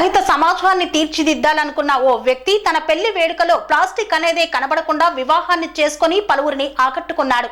రహిత సమాజాన్ని తీర్చిదిద్దాలనుకున్న ఓ వ్యక్తి తన పెళ్ళి వేడుకలో ప్లాస్టిక్ అనేదే కనబడకుండా వివాహాన్ని చేసుకొని పలువురిని ఆకట్టుకున్నాడు.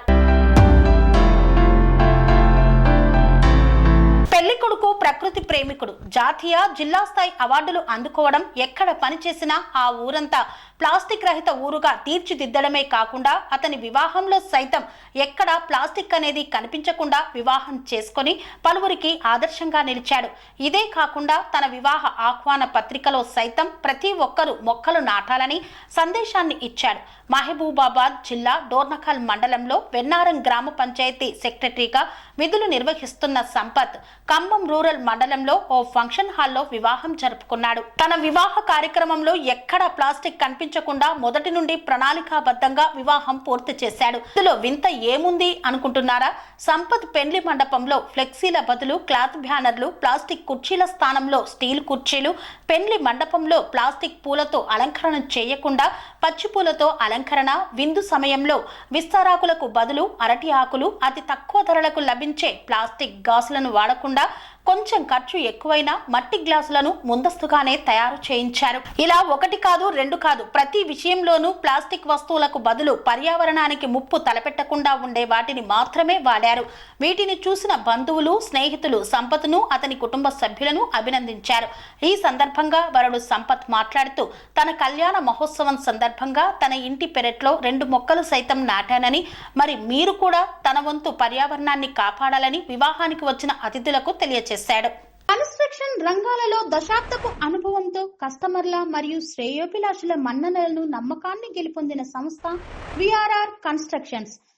పెళ్ళి కొడుకు ప్రకృతి ప్రేమికుడు జాతీయ జిల్లా స్థాయి అవార్డులు అందుకోవడం ఎక్కడ పనిచేసినా ఆ ఊరంతా ప్లాస్టిక్ రహిత ఊరుగా తీర్చిదిద్దడమే కాకుండా అతని వివాహంలో సైతం ఎక్కడ ప్లాస్టిక్ అనేది కనిపించకుండా వివాహం చేసుకొని పలువురికి ఆదర్శంగా నిలిచాడు. ఇదే కాకుండా తన వివాహ ఆహ్వాన పత్రికలో సైతం ప్రతి ఒక్కరూ మొక్కలు నాటాలని సందేశాన్ని ఇచ్చాడు. మహబూబాబాద్ జిల్లా డోర్నకల్ మండలంలో వెన్నారం గ్రామ పంచాయతీ సెక్రటరీగా విధులు నిర్వహిస్తున్న సంపత్ ఖమ్మం రూరల్ మండలంలో ఓ ఫంక్షన్ హాల్లో వివాహం జరుపుకున్నాడు. తన వివాహ కార్యక్రమంలో ఎక్కడ ప్లాస్టిక్ కనిపించకుండా మొదటి నుండి ప్రణాళికాబద్ధంగా వివాహం పూర్తి చేశాడు. ఇందులో వింత ఏముంది అనుకుంటున్నారా? సంపత్ పెండ్లి మండపంలో ఫ్లెక్సీల బదులు క్లాత్ బ్యానర్లు ప్లాస్టిక్ కుర్చీల స్థానంలో స్టీల్ కుర్చీలు పెండ్లి మండపంలో ప్లాస్టిక్ పూలతో అలంకరణ చేయకుండా పచ్చి పూలతో అలంకరణ విందు సమయంలో విస్తారాకులకు బదులు అరటి ఆకులు అతి తక్కువ ధరలకు లభించే ప్లాస్టిక్ గాసులను వాడకుండా కొంచెం ఖర్చు ఎక్కువైనా మట్టి గ్లాసులను ముందస్తుగానే తయారు చేయించారు. ఇలా ఒకటి కాదు రెండు కాదు ప్రతి విషయంలోనూ ప్లాస్టిక్ వస్తువులకు బదులు పర్యావరణానికి ముప్పు తలపెట్టకుండా ఉండే వాటిని మాత్రమే వాడారు. వీటిని చూసిన బంధువులు స్నేహితులు సంపత్ను అతని కుటుంబ సభ్యులను అభినందించారు. ఈ సందర్భంగా వరుడు సంపత్ మాట్లాడుతూ తన కళ్యాణ మహోత్సవం సందర్భంగా తన ఇంటి పెరట్లో రెండు మొక్కలు సైతం నాటానని మరి మీరు కూడా తన వంతు పర్యావరణాన్ని కాపాడాలని వివాహానికి వచ్చిన అతిథులకు తెలియజేశాడు కన్స్ట్రక్షన్ రంగాలలో దశాబ్దపు అనుభవంతో కస్టమర్ల మరియు శ్రేయోభిలాషుల మన్ననలను నమ్మకాన్ని గెలుపొందిన సంస్థ విఆర్ఆర్ కన్స్ట్రక్షన్స్.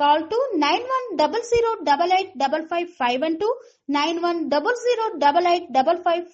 Call to 9100 88 55